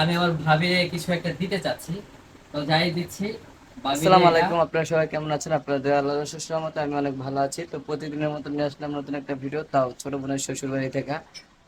আমি আমার ভাবিরে কিছু একটা দিতে চাচ্ছি। তো যাই দিচ্ছি। আসসালামু আলাইকুম আপনারা সবাই কেমন আছেন? আপনারা দয়া আল্লাহ সুস্থর মতো আমি অনেক ভালো আছি। তো প্রতিদিনের মতো নিয়ে আসলাম নতুন একটা ভিডিও তাও ছোট বোনের শ্বশুর বাড়ি থেকে।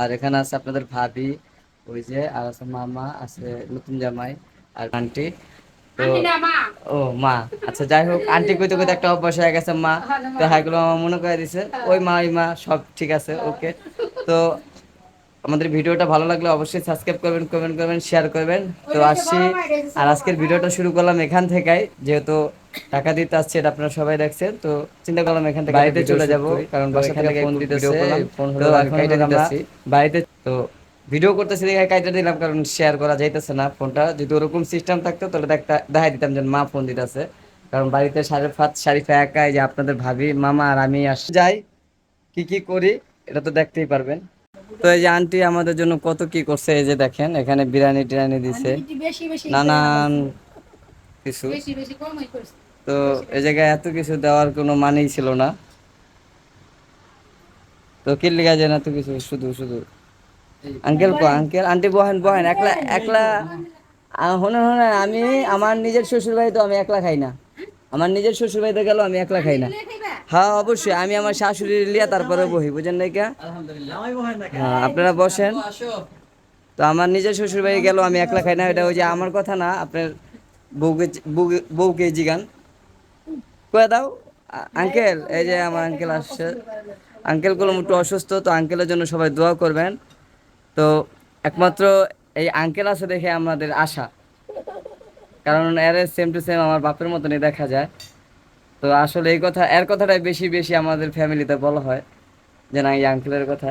আর এখানে আছে আপনাদের ভাবি ওই যে আর আছে মামা আছে নতুন জামাই আর আন্টি। তো ও মা। আচ্ছা যাই হোক আন্টি কইতে কইতে একটা অভ্যাস হয়ে গেছে মা। তো হাইগুলো আমার মনে করে দিছে। ওই মা ওই মা সব ঠিক আছে ওকে। তো আমাদের ভিডিওটা ভালো লাগলে অবশ্যই সাবস্ক্রাইব করবেন কমেন্ট করবেন শেয়ার করবেন। তো আসছি। আর আজকের ভিডিওটা শুরু করলাম এখান থেকেই যেহেতু টাকা দিতে আসছে এটা আপনারা সবাই দেখছেন। তো চিন্তা করলাম এখান থেকে বাড়িতে চলে যাব কারণ বাসা থেকে ফোন দিতেছে ফোন হলো বাড়িতে তো ভিডিও করতেছি দেখে কাইটা দিলাম কারণ শেয়ার করা যাইতেছে না ফোনটা যদি ওরকম সিস্টেম থাকতো তাহলে দেখাই দিতাম যে মা ফোন দিতেছে। কারণ বাড়িতে শারিফাত শারিফা একাই যে আপনাদের ভাবি মামা আর আমি আস যাই কি কি করি এটা তো দেখতেই পারবেন। তো এই যে আন্টি আমাদের জন্য কত কি করছে এই যে দেখেন এখানে বিরিয়ানি টিরানি দিছে। নানান কিছু। তো এই জায়গায় এত কিছু দেওয়ার কোনো মানেই ছিল না। তো কি লেগে যায় না তো কিছু? শুধু শুধু। আঙ্কেল কো আঙ্কেল আন্টি বহেন বহেন একলা একলা। হনে হনে আমি আমার নিজের শ্বশুর বাড়ি তো আমি একলা খাই না। আমার নিজের শ্বশুর বাড়িতে গেল আমি একলা খাই না। হ্যাঁ অবশ্যই। আমি আমার শাশুড়ি লিয়া তারপরে বহি বুঝেন না কে হ্যাঁ আপনারা বসেন। তো আমার নিজের শ্বশুর বাড়ি গেল আমি একলা খাই না এটা ওই যে আমার কথা না আপনার বউকে বউ- বউকে জিগান। কয়ে দাও আঙ্কেল এই যে আমার আঙ্কেল আসছে। আঙ্কেলগুলো একটু অসুস্থ তো আঙ্কেলের জন্য সবাই দোয়া করবেন। তো একমাত্র এই আঙ্কেল আছে দেখে আমাদের আশা। কারণ এর সেম টু সেম আমার বাপের মতনই দেখা যায়। তো আসলে এই কথা, এর কথাটাই বেশি বেশি আমাদের ফ্যামিলিতে বলা হয়, যে না, এই আঙ্কেলের কথা।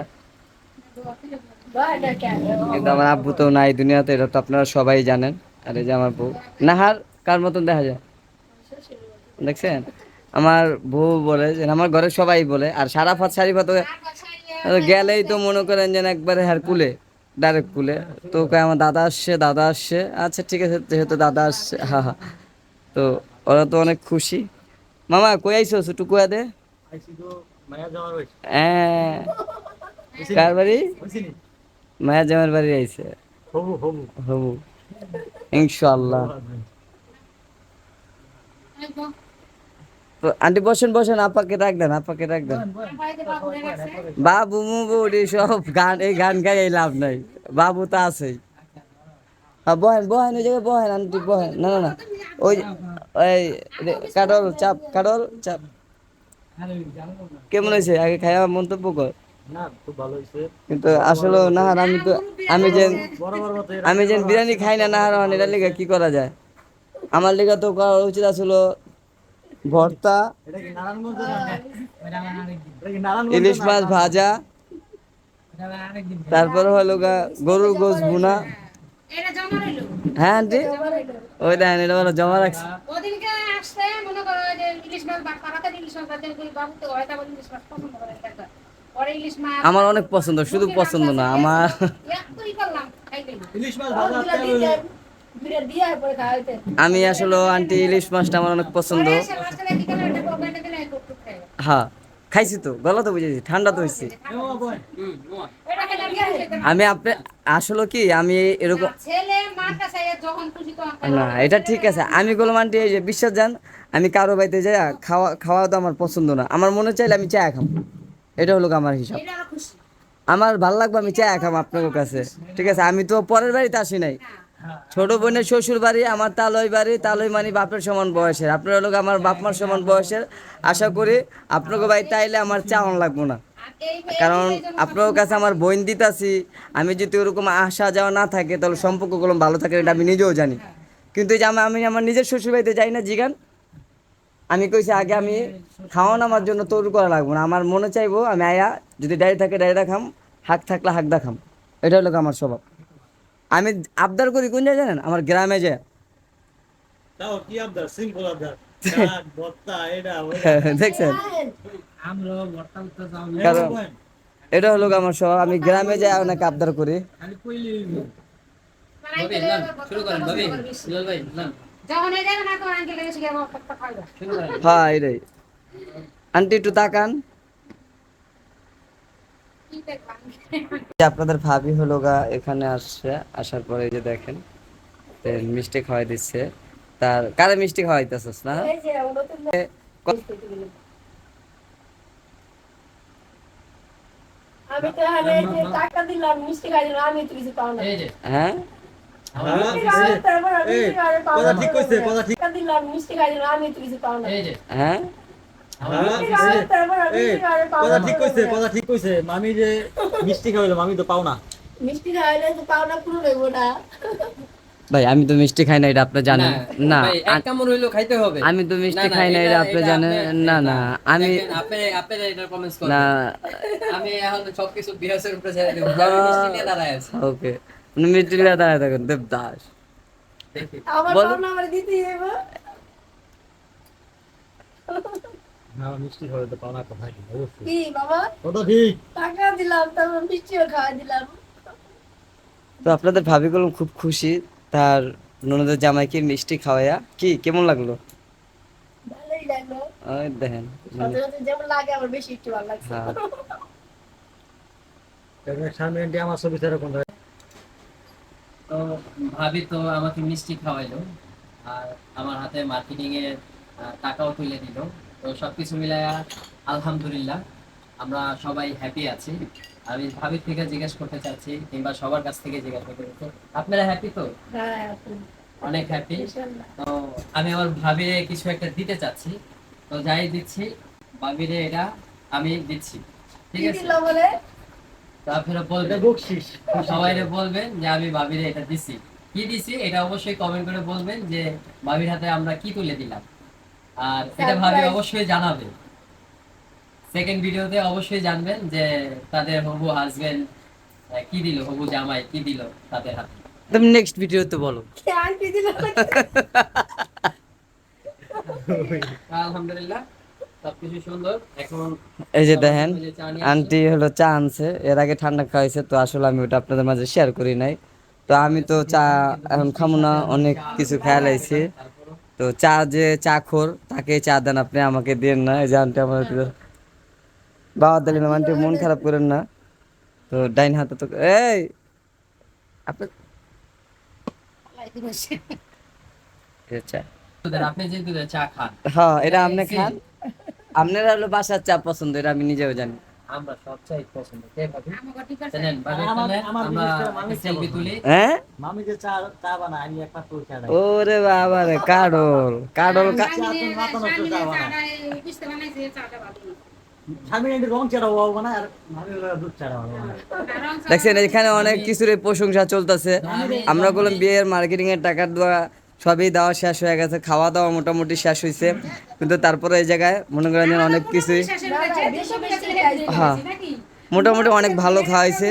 কিন্তু আমার আব্বু তো নাই দুনিয়াতে, এটা তো আপনারা সবাই জানেন। আর এই যে আমার বউ, নাহার কার মতন দেখা যায়? দেখছেন? আমার বউ বলে যে, আমার ঘরে সবাই বলে, আর সারাফাত সারিফাত গেলেই তো মনে করেন যেন একবারে হ্যার কুলে ডাইরেক্ট কুলে। তো ওকে আমার দাদা আসছে দাদা আসছে। আচ্ছা ঠিক আছে, যেহেতু দাদা আসছে, হা হা। তো ওরা তো অনেক খুশি। মামা কই আইছো একটু কুয়া দে। কার বাড়ি? মায়া জামার বাড়ি আইছে। হবু ইনশাআল্লাহ। তো আন্টি বসেন বসেন আপাকে রাখ দেন আপাকে রাখ দেন। বাবু মুবু ওটি সব গান এই গান গাই এই লাভ নাই। বাবু তো আছেই। হ্যাঁ বহেন বহেন ওই জায়গায় বহেন আন্টি বহেন। না না না। ওই ওই কাডল চাপ কাডল চাপ। কেমন হয়েছে? আগে খাইয়া মন্তব্য কর। কিন্তু আসলে না আমি তো, আমি যে আমি যে বিরিয়ানি খাই না না এটার লেগে কি করা যায়? আমার লেগে তো করা উচিত আসলে ভর্তা, ইলিশ মাছ ভাজা, তারপরে হলো গরুর গোস বুনা এটা জমা রইল? হ্যাঁ আন্টি। ওই দেখেন এটা বলো জমা রাখছি। ওদিনকে আসছে মনে করো যে ইলিশ মাছ বা পাড়াতে ইলিশ মাছ বাজার করি বাবু তো হয়তো আবার ইলিশ মাছ পছন্দ করে দেখা পরে ইলিশ মাছ আমার অনেক পছন্দ শুধু পছন্দ না আমার একটুই করলাম খাইতে। ইলিশ মাছ ভাজা বিরাট দিয়ে পরে খাইতে আমি আসলে আন্টি ইলিশ মাছটা আমার অনেক পছন্দ। হ্যাঁ। খাইছি তো, গলা তো বুঝেছি ঠান্ডা তো হয়েছি আমি না। আসলে কি, আমি এরকম। না, এটা ঠিক আছে। আমি গোলাম আন্টি, এই যে বিশ্বাস যান আমি কারও বাড়িতে যাই খাওয়া খাওয়া তো আমার পছন্দ না। আমার মনে চাইলে আমি চা খাম এটা হলো আমার হিসাব। আমার ভালো লাগবে আমি চা খাম আপনার কাছে। ঠিক আছে, আমি তো পরের বাড়িতে আসি নাই। ছোট বোনের শ্বশুর বাড়ি, আমার তালই বাড়ি, তালই মানে বাপের সমান বয়সের। আপনার লোক আমার বাপ মার সমান বয়সের। আশা করি আপনাকে বাড়িতে আইলে আমার চা অন লাগবো না। কারণ আপনার কাছে আমার বোন দিতাছি, আমি যদি ওরকম আসা যাওয়া না থাকে, তাহলে সম্পর্কগুলো ভালো থাকে এটা আমি নিজেও জানি। কিন্তু যে আমি আমি আমার নিজের শ্বশুর বাড়িতে যাই না জিগান, আমি কইছি আগে আমি খাওয়ান আমার জন্য তৈরি করা লাগবো না। আমার মনে চাইব আমি আয়া, যদি ডাইরি থাকে ডাইরি খাম হাক থাকলে হাক দেখাম। এটা হলো আমার স্বভাব। আমি আবদার করি কোন জায়গায় জানেন? আমার গ্রামে যে। তাও কি আবদার? সিম্পল আবদার। শাক ভর্তা এটা ওটা দেখছেন? কারণ এটা হলো আমার স্বভাব। আমি গ্রামে যাই অনেক আবদার করি। হ্যাঁ এটাই। আন্টি একটু তাকান। আপনাদের ভাবি হলো গা এখানে আসছে আসার পরে যে দেখেন মিষ্টি খাওয়াই দিচ্ছে। তার কারে মিষ্টি খাওয়াইতেছিস না? যে নতুন আমি তো টাকা দিলাম মিষ্টি খাই দিলাম আমি তো কিছু পাও না। এই যে। হ্যাঁ? কথা ঠিক কইছে, কথা ঠিক- দিলাম মিষ্টি খাই দিলাম আমি তো কিছু পাও না। এই যে। হ্যাঁ? কথা ঠিক কইছে কথা ঠিক কইছে। মামি যে মিষ্টি খাওয়াইলো মামি তো পাও না। মিষ্টি খাওয়াইলে তো পাও না পুরো নেব না। ভাই আমি তো মিষ্টি খাই না এটা আপনি জানেন। না ভাই, এক কামড় হইল খাইতে হবে। আমি তো মিষ্টি খাই না এটা আপনি জানেন। না না আমি আপনি- আপনি এটা comments করবেন। না। আমি এখন সবকিছু বিহাসের উপরে ছেড়ে দেবো। আমি মিষ্টি নিয়ে দাঁড়ায় আছি। ওকে। মিষ্টি দাঁড়ায় থাকুন দেবদাস। আমার দিতে না মিষ্টি খাওয়াইতে পাও না কথা কি? অবশ্যই। কি বাবা? কথা ঠিক। টাকা দিলাম তারপর মিষ্টিও খাওয়া দিলাম। তো আপনাদের ভাবি গুলো খুব খুশি তার ননদের জামাইকে মিষ্টি খাওয়াইয়া। কি কেমন লাগল? ভালোই লাগল। ওই দেখেন যেমন লাগে আমার বেশি একটু ভালো লাগছে। হ্যাঁ। সামনে আমার ছবি সেরকম তো ভাবি তো আমাকে মিষ্টি খাওয়াইলো আর আমার হাতে মার্কেটিং এর টাকাও তুলে দিল। তো সবকিছু মিলায়া আলহামদুলিল্লাহ আমরা সবাই হ্যাপি আছি। আমি ভাবির থেকে জিজ্ঞেস করতে চাচ্ছি কিংবা সবার কাছ থেকে জিজ্ঞেস করতে চাচ্ছি। আপনারা হ্যাপি তো? হ্যাঁ অনেক হ্যাপি তো আমি আমার ভাবিরে কিছু একটা দিতে চাচ্ছি। তো যাই দিচ্ছি ভাবিরে এটা আমি দিচ্ছি। ঠিক আছে? তো আপনারা বলবেন। বকশিস। সবাই বলবেন যে আমি ভাবিরে এটা দিছি। কি দিছি? এটা অবশ্যই কমেন্ট করে বলবেন যে ভাবির হাতে আমরা কি তুলে দিলাম। আর এটা ভাবি অবশ্যই জানাবে। সেকেন্ড ভিডিওতে অবশ্যই জানবেন যে তাদের হবু হাজবেন্ড কি দিল হবু জামাই কি দিল তাদের হাতে। তুমি নেক্সট ভিডিওতে বলো। কি আন্টি দিল। আলহামদুলিল্লাহ সবকিছু সুন্দর। এখন এই যে সবার দেখেন জন্য যে চা নিয়ে আন্টি হলো চা আনছে। এর আগে ঠান্ডা খাওয়াইছে তো আসলে আমি ওটা আপনাদের মাঝে শেয়ার করি নাই। তো আমি তো চা এখন খামো না অনেক কিছু খেয়াল আইছি। তো চা যে চা খোর তাকে চা দেন আপনি আমাকে দেন না। এই যে আন্টি আমার বাবা দিলেন আন্টি মন খারাপ করেন না। তো ডাইন হাতে তো এই! আপনি দুধের, আপনি যে দুধের চা খান। হ্যাঁ এটা আপনি খান। আপনার হলো বাসার চা পছন্দ এটা আমি নিজেও জানি। আমরা সব চাই পছন্দ কে ভাবি? জানেন আমার- সেলফি তুলি। হ্যাঁ? মামি যে চা চা বানায় আমি একটা তো চা দেয় ওরে বাবা রে কাডল কাডল এনটি রং চাটা বানায় দেখছেন এখানে অনেক কিছুর প্রশংসা চলতেছে। আমরা বললাম বিয়ের মার্কেটিং এর টাকার দেওয়া সবই দেওয়া শেষ হয়ে গেছে, খাওয়া দাওয়া মোটামুটি শেষ হয়েছে কিন্তু তারপরে এই জায়গায় মনে করেন অনেক কিছুই হ্যাঁ মোটামুটি অনেক ভালো খাওয়াইছে।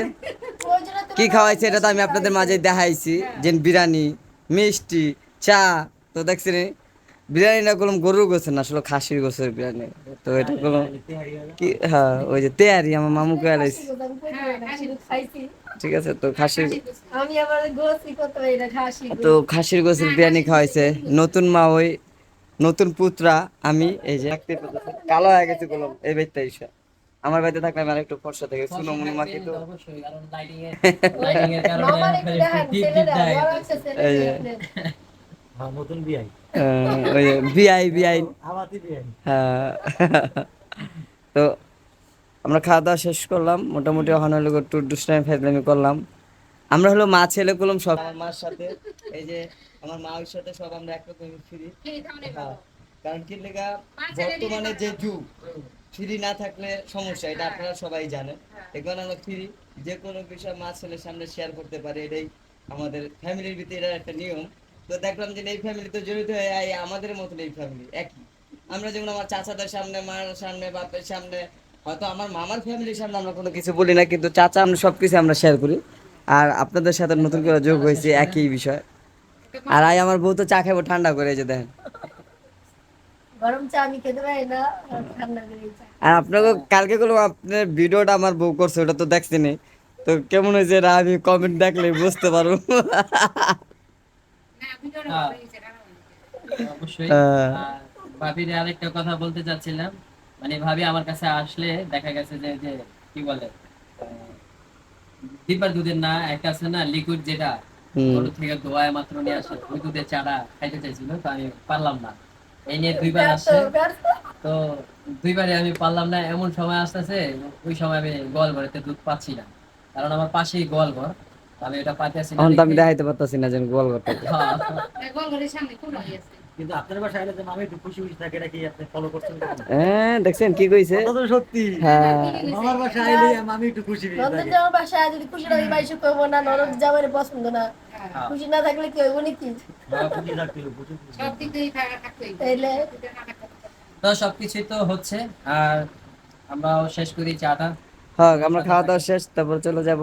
কি খাওয়াইছে এটা তো আমি আপনাদের মাঝে দেখাইছি, যে বিরিয়ানি, মিষ্টি, চা, তো দেখছেন বিরিয়ানি না করলাম গরুর গোছের না আসলে খাসির গোছের বিরিয়ানি। তো এটা করলাম কি হ্যাঁ ওই যে তেয়ারি আমার মামু কে আলাইছি ঠিক আছে তো খাসির আমি আবার গোসি কত এটা খাসি তো খাসির গোছের বিরিয়ানি খাওয়াইছে। নতুন মা ওই নতুন পুত্রা আমি এই যে দেখতে কালো হয়ে গেছে গোলাম এই বাড়িতে এসে। আমার বাড়িতে থাকলে আমি আরেকটু ফর্সা থেকে শুনো মনে একটু একটা ছেলে এই নতুন বিয়াই ওই বিআই বিআই। আবাতি বিয়াই হ্যাঁ। তো আমরা খাওয়া দাওয়া শেষ করলাম মোটামুটি ওখানে হলো টুর ফেজলামি করলাম। আমরা হলো মা ছেলে করলাম সব। মার সাথে এই যে আমার মা মায়ের সাথে সব আমরা একরকম ফ্রি হ্যাঁ কারণ কি লেগা বর্তমানে যে যুগ ফ্রি না থাকলে সমস্যা এটা আপনারা সবাই জানেন। এখন আমরা ফ্রি যে কোনো বিষয় মা ছেলের সামনে শেয়ার করতে পারে এটাই আমাদের ফ্যামিলির ভিতরে এটা একটা নিয়ম। তো দেখলাম যে এই ফ্যামিলিতে জড়িত হয়ে আমাদের মতন এই ফ্যামিলি একই। আমরা যেমন আমার চাচাদের সামনে মার সামনে বাপের সামনে হয়তো আমার মামার ফ্যামিলির সামনে আমরা কোনো কিছু বলি না কিন্তু চাচা আমরা সব কিছু আমরা শেয়ার করি। আর আপনাদের সাথে নতুন করে যোগ হয়েছে একই বিষয়। আর আই আমার বউ তো চা খাব ঠান্ডা করে যে দেখেন। গরম চা আমি খেতে পারি না ঠান্ডা করে আর আপনাকে কালকে গুলো আপনার ভিডিওটা আমার বউ করছে ওটা তো দেখছিনি তো কেমন হয়েছে আমি কমেন্ট দেখলে বুঝতে পারব। অবশ্যই। হ্যাঁ। ভাবির আরেকটা কথা বলতে চাচ্ছিলাম। মানে ভাবি আমার কাছে আসলে দেখা গেছে যে যে কি বলে ডিব্বার দুধের না একটা আছে না লিকুইড যেটা গরু থেকে দোয়ায় মাত্র নিয়ে আসে ওই দুধের চাটা খাইতে চাইছিল তো আমি পারলাম না। এই নিয়ে দুইবার আসছে। তো দুইবারে আমি পারলাম না এমন সময় আসতেছে ওই সময় আমি গোয়াল ঘরেতে দুধ পাচ্ছি না। কারণ আমার পাশেই গোয়াল ঘর আমি এটা পাইতেছি এখন তো আমি দেখাইতে পারতাছি না যে আমি গোল করতে হ্যাঁ। গোল ঘরের সামনে খুব হয়ে কিন্তু আপনার বাসায় এলে যে মামি একটু খুশি খুশি থাকে এটা কি আপনি ফলো করছেন হ্যাঁ দেখছেন কি কইছে? কথা তো সত্যি। হ্যাঁ। মামার বাসায় এলে মামি একটু খুশি খুশি নন্দন থাকে। বাসায় যদি খুশি লাগে বাইশে করব না নরদ জামার পছন্দ না। হ্যাঁ। খুশি না থাকলে কি হইব নাকি? খুশি থাকতে হবে, খুশি সব দিক দিয়ে থাকা থাকতেই তাইলে? তো সবকিছুই তো হচ্ছে আর আমরাও শেষ করি চাটা। হ্যাঁ আমরা খাওয়া দাওয়া শেষ তারপর চলে যাব।